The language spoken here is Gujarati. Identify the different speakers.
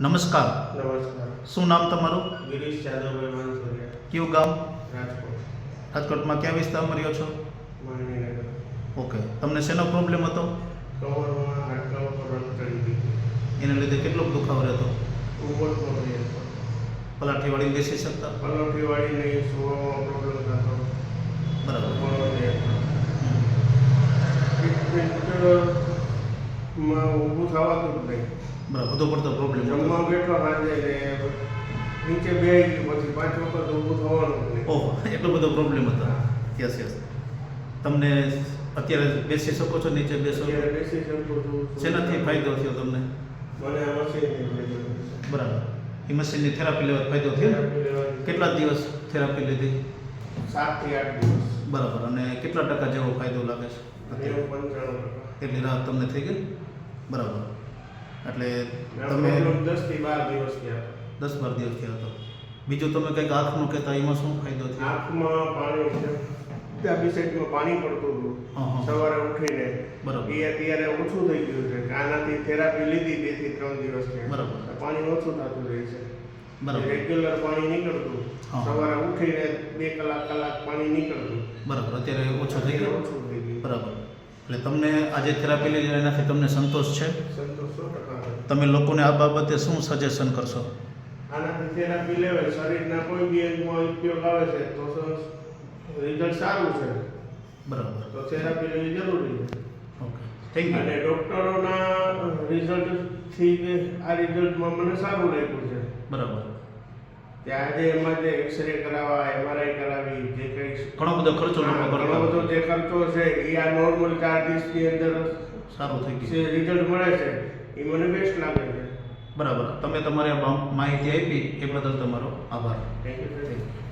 Speaker 1: નમસ્કાર.
Speaker 2: નમસ્કાર.
Speaker 1: શું નામ તમારું?
Speaker 2: ગિરીશ જાદવભાઈ માનસોરિયા
Speaker 1: કયું ગામ?
Speaker 2: રાજકોટ.
Speaker 1: રાજકોટમાં ક્યાં વિસ્તારમાં રહ્યો છો? ઓકે. તમને શેનો પ્રોબ્લેમ હતો? એને લીધે કેટલો દુખાવો રહેતો?
Speaker 2: હતો
Speaker 1: પલાઠી વાળી બેસી શકતા?
Speaker 2: પલાઠી વાળીને સુવામાં પ્રોબ્લેમ થતો.
Speaker 1: બરાબર
Speaker 2: પલોઠી ટ્રીટમેન્ટમાં ઊભું થવાતું જ નહીં.
Speaker 1: બરાબર બધો પડતો પ્રોબ્લેમ
Speaker 2: જમવા બેઠો સાંજે ને નીચે બે પછી પાંચ વખત ઊભું થવાનું જ નહીં.
Speaker 1: ઓહો એટલો બધો પ્રોબ્લેમ હતો. યસ યસ તમને અત્યારે બેસી શકો છો નીચે બેસો.
Speaker 2: બેસી શકો છો.
Speaker 1: શેનાથી ફાયદો થયો તમને?
Speaker 2: મને.
Speaker 1: બરાબર. એ મશીનની થેરાપી લેવા ફાયદો થયો? કેટલા દિવસ થેરાપી લીધી?
Speaker 2: સાતથી આઠ દિવસ.
Speaker 1: બરાબર. અને કેટલા ટકા જેવો ફાયદો લાગે છે? એટલી રાહત તમને થઈ ગઈ? બરાબર. એટલે
Speaker 2: તમે દસથી બાર દિવસ ગયા
Speaker 1: દસ બાર દિવસ થયા હતો. બીજું તમે કંઈક આંખનું કહેતા એમાં શું ફાયદો થયો?
Speaker 2: આંખમાં પાણી છે. ડાબી સાઈડમાં પાણી પડતું હતું. સવારે ઉઠીને.
Speaker 1: બરાબર.
Speaker 2: એ અત્યારે ઓછું થઈ ગયું છે. આનાથી થેરાપી લીધી બેથી ત્રણ દિવસ
Speaker 1: બરાબર.
Speaker 2: પાણી ઓછું થતું રહે છે.
Speaker 1: બરાબર.
Speaker 2: રેગ્યુલર પાણી નીકળતું. સવારે ઉઠીને બે કલાક કલાક પાણી નીકળતું.
Speaker 1: બરાબર. અત્યારે ઓછું થઈ ગયું?
Speaker 2: ઓછું થઈ ગયું.
Speaker 1: બરાબર. એટલે તમને આજે થેરાપી લઈ એનાથી તમને સંતોષ છે? તમે લોકોને આ બાબતે શું સજેશન કરશો?
Speaker 2: આનાથી થેરાપી લેવાય શરીરના કોઈ બી અંગમાં ઉપયોગ આવે છે તો રિઝલ્ટ સારું છે.
Speaker 1: બરાબર.
Speaker 2: તો થેરાપી લેવી જરૂરી છે.
Speaker 1: ઓકે થેન્ક
Speaker 2: અને
Speaker 1: યુ
Speaker 2: ડોક્ટરોના રિઝલ્ટથી આ રિઝલ્ટમાં મને સારું લાગ્યું છે.
Speaker 1: બરાબર.
Speaker 2: ત્યાં આજે એમાં જે એક્સરે કરાવવા એમઆરઆઈ કરાવવા
Speaker 1: ઘણો બધો ખર્ચો લોકો
Speaker 2: ઘણો બધો. જે ખર્ચો છે એ આ નોર્મલ ચાર્જીસની અંદર
Speaker 1: સારું થઈ
Speaker 2: ગયું.
Speaker 1: ગયું
Speaker 2: રિઝલ્ટ મળે છે એ મને બેસ્ટ લાગે છે.
Speaker 1: બરાબર. તમે તમારી માહિતી આપી એ બદલ તમારો આભાર.
Speaker 2: Thank you
Speaker 1: thank you